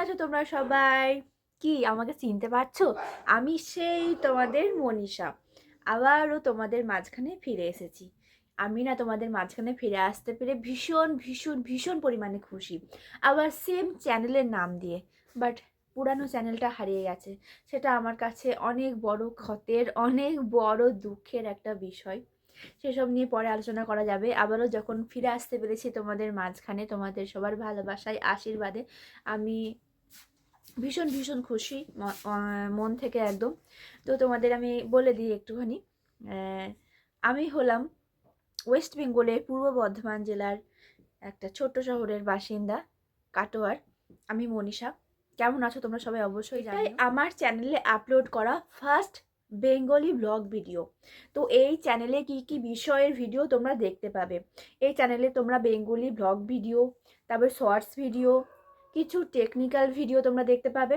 আছো তোমরা সবাই? কি, আমাকে চিনতে পারছ? আমি সেই তোমাদের মনীষা। আবারও তোমাদের মাঝখানে ফিরে এসেছি। আমি না তোমাদের মাঝখানে ফিরে আসতে পেরে ভীষণ ভীষণ ভীষণ পরিমাণে খুশি। আবার সেম চ্যানেলের নাম দিয়ে। বাট পুরানো চ্যানেলটা হারিয়ে গেছে। সেটা আমার কাছে অনেক বড় ক্ষতের, অনেক বড় দুঃখের একটা বিষয়। সেসব নিয়ে পরে আলোচনা করা যাবে। আবারও যখন ফিরে আসতে পেরেছি তোমাদের মাঝখানে, তোমাদের সবার ভালোবাসায়, আশীর্বাদে, আমি ভীষণ ভীষণ খুশি মন থেকে একদম। তো তোমাদের আমি বলে দিই একটুখানি আমি হলাম ওয়েস্ট বেঙ্গলের পূর্ব বর্ধমান জেলার একটা ছোট্ট শহরের বাসিন্দা কাটোয়ার। আমি মনীষা। কেমন আছো তোমরা সবাই অবশ্যই জানো আমার চ্যানেলে আপলোড করা ফার্স্ট বেঙ্গলি ব্লগ ভিডিও তো এই চ্যানেলে কি কি বিষয়ের ভিডিও তোমরা দেখতে পাবে? এই চ্যানেলে তোমরা বেঙ্গলি ব্লগ ভিডিও তারপর শর্টস ভিডিও কিছু টেকনিক্যাল ভিডিও তোমরা দেখতে পাবে।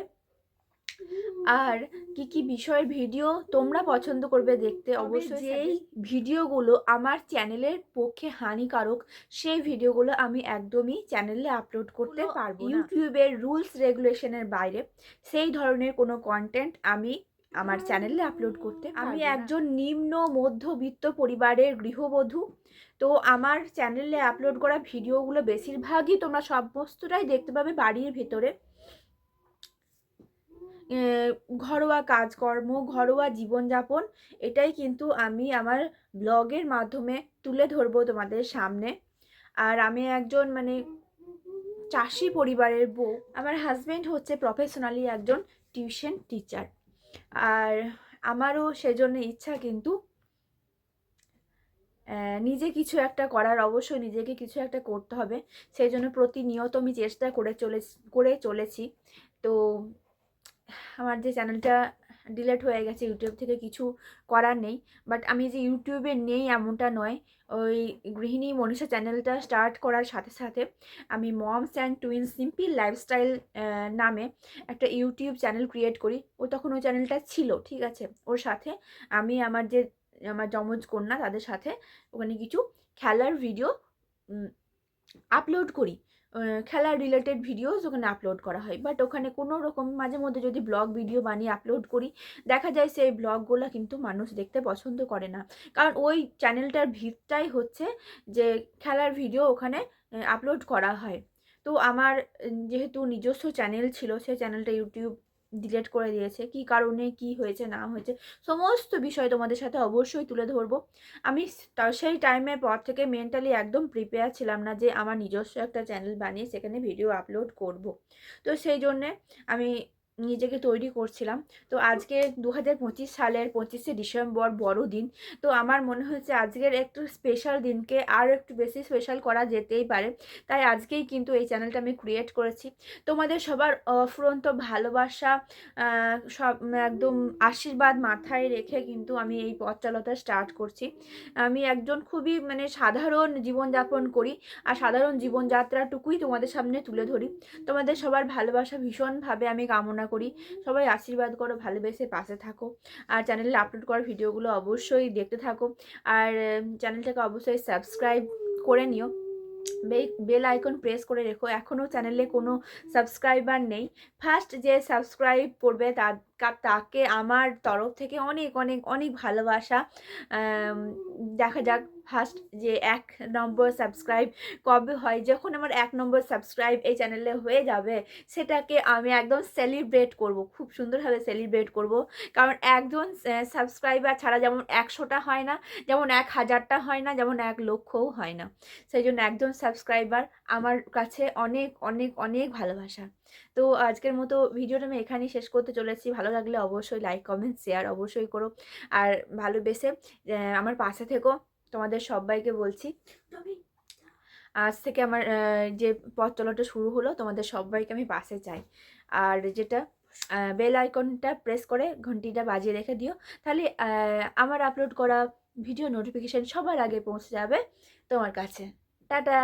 আর কি কি বিষয়ের ভিডিও তোমরা পছন্দ করবে দেখতে অবশ্যই যেই ভিডিওগুলো আমার চ্যানেলের পক্ষে হানিকারক সেই ভিডিওগুলো আমি একদমই চ্যানেলে আপলোড করতে পারব ইউটিউবের রুলস রেগুলেশনের বাইরে সেই ধরনের কোনো কন্টেন্ট আমি আমার চ্যানেলে আপলোড করতে। আমি একজন নিম্ন মধ্যবিত্ত পরিবারের গৃহবধূ। তো আমার চ্যানেলে আপলোড করা ভিডিওগুলো বেশিরভাগই তোমরা সমস্তটাই দেখতে পাবে বাড়ির ভেতরে। ঘরোয়া কাজকর্ম ঘরোয়া জীবনযাপন এটাই কিন্তু আমি আমার ব্লগের মাধ্যমে তুলে ধরবো তোমাদের সামনে। আর আমি একজন মানে চাষি পরিবারের বউ। আমার হাজব্যান্ড হচ্ছে প্রফেশনালি একজন টিউশন টিচার আর আমারও সেজন্য ইচ্ছা কিন্তু নিজে কিছু একটা করার, অবশ্যই নিজেকে কিছু একটা করতে হবে। সেই জন্য প্রতিনিয়ত আমি চেষ্টা করে চলে করে চলেছি। তো, আমার যে চ্যানেলটা ডিলেট হয়ে গেছে ইউটিউব থেকে কিছু করার নেই। বাট আমি যে ইউটিউবে নেই এমনটা নয়। ওই গৃহিণী মনীষা চ্যানেলটা স্টার্ট করার সাথে সাথে আমি moms and twin simple lifestyle নামে একটা ইউটিউব চ্যানেল ক্রিয়েট করি। ও তখন ওই চ্যানেলটা ছিল, ঠিক আছে? ওর সাথে আমি আমার যে, আমার যমজ কন্যা, তাদের সাথে ওখানে কিছু খেলার ভিডিও আপলোড করি। খেলার রিলেটেড ভিডিওস ওখানে আপলোড করা হয়। বাট ওখানে কোনো রকম মাঝে মধ্যে যদি ব্লগ ভিডিও বানিয়ে আপলোড করি, দেখা যায় সেই ব্লগগুলো কিন্তু মানুষ দেখতে পছন্দ করে না। কারণ ওই চ্যানেলটার ভিতটাই হচ্ছে যে খেলার ভিডিও ওখানে আপলোড করা হয়। তো আমার যেহেতু নিজস্ব চ্যানেল ছিল, সেই চ্যানেলটা ইউটিউব ডিলিট করে দিয়েছে, কি কারণে, কি হয়েছে, না হয়েছে, সমস্ত বিষয় তোমাদের সাথে অবশ্যই তুলে ধরবো। আমি সেই টাইমের পর থেকে মেন্টালি একদম প্রিপেয়ার ছিলাম না যে আমার নিজস্ব একটা চ্যানেল বানিয়ে সেখানে ভিডিও আপলোড করব। তো সেই জন্যে আমি নিজেকে তৈরি করছিলাম। তো আজকে দু হাজার পঁচিশ সালের পঁচিশে ডিসেম্বর বড়দিন তো আমার মনে হয়েছে আজকের একটু স্পেশাল দিনকে আর একটু বেশি স্পেশাল করা যেতেই পারে। তাই আজকেই কিন্তু এই চ্যানেলটা আমি ক্রিয়েট করেছি। তোমাদের সবার অফুরন্ত ভালোবাসা সব একদম আশীর্বাদ মাথায় রেখে কিন্তু আমি এই পথ চলাটা স্টার্ট করছি। আমি একজন খুবই মানে সাধারণ জীবনযাপন করি আর সাধারণ জীবনযাত্রাটুকুই তোমাদের সামনে তুলে ধরি। তোমাদের সবার ভালোবাসা ভীষণভাবে আমি কামনা করি। সবাই আশীর্বাদ করো, ভালোবেসে পাশে থাকো। আর চ্যানেলে আপলোড করা ভিডিওগুলো অবশ্যই দেখতে থাকো। আর চ্যানেলটাকে অবশ্যই সাবস্ক্রাইব করে নিও। বেল আইকন প্রেস করে রেখো। এখনও চ্যানেলে কোনো সাবস্ক্রাইবার নেই। ফার্স্ট যে সাবস্ক্রাইব করবে তাকে আমার তরফ থেকে অনেক অনেক অনেক ভালোবাসা। দেখা যাক ফার্স্ট যে এক নম্বর সাবস্ক্রাইব কবে হয়, যখন আমার এক নম্বর সাবস্ক্রাইব এই চ্যানেলে হয়ে যাবে, সেটাকে আমি একদম সেলিব্রেট করব, খুব সুন্দরভাবে সেলিব্রেট করব। কারণ একজন সাবস্ক্রাইবার ছাড়া যেমন একশোটা হয় না, যেমন এক হাজারটা হয় না, যেমন এক লক্ষও হয় না। সেই জন্য একজন সাবস্ক্রাইবার আমার কাছে অনেক অনেক অনেক ভালোবাসা। তো আজকের মতো ভিডিওটা আমি এখানেই শেষ করতে চলেছি। ভালো লাগলে অবশ্যই লাইক কমেন্ট শেয়ার অবশ্যই করো। আর ভালোবেসে আমার পাশে থেকো। তোমাদের সবাইকে বলছি। আজ থেকে আমার যে পথ চলাটা শুরু হলো, তোমাদের সবাইকে আমি পাশে চাই। আর যেটা বেল আইকনটা প্রেস করে ঘন্টিটা বাজিয়ে রেখে দিও। তাহলে আমার আপলোড করা ভিডিও নোটিফিকেশান সবার আগে পৌঁছে যাবে তোমার কাছে। টাটা!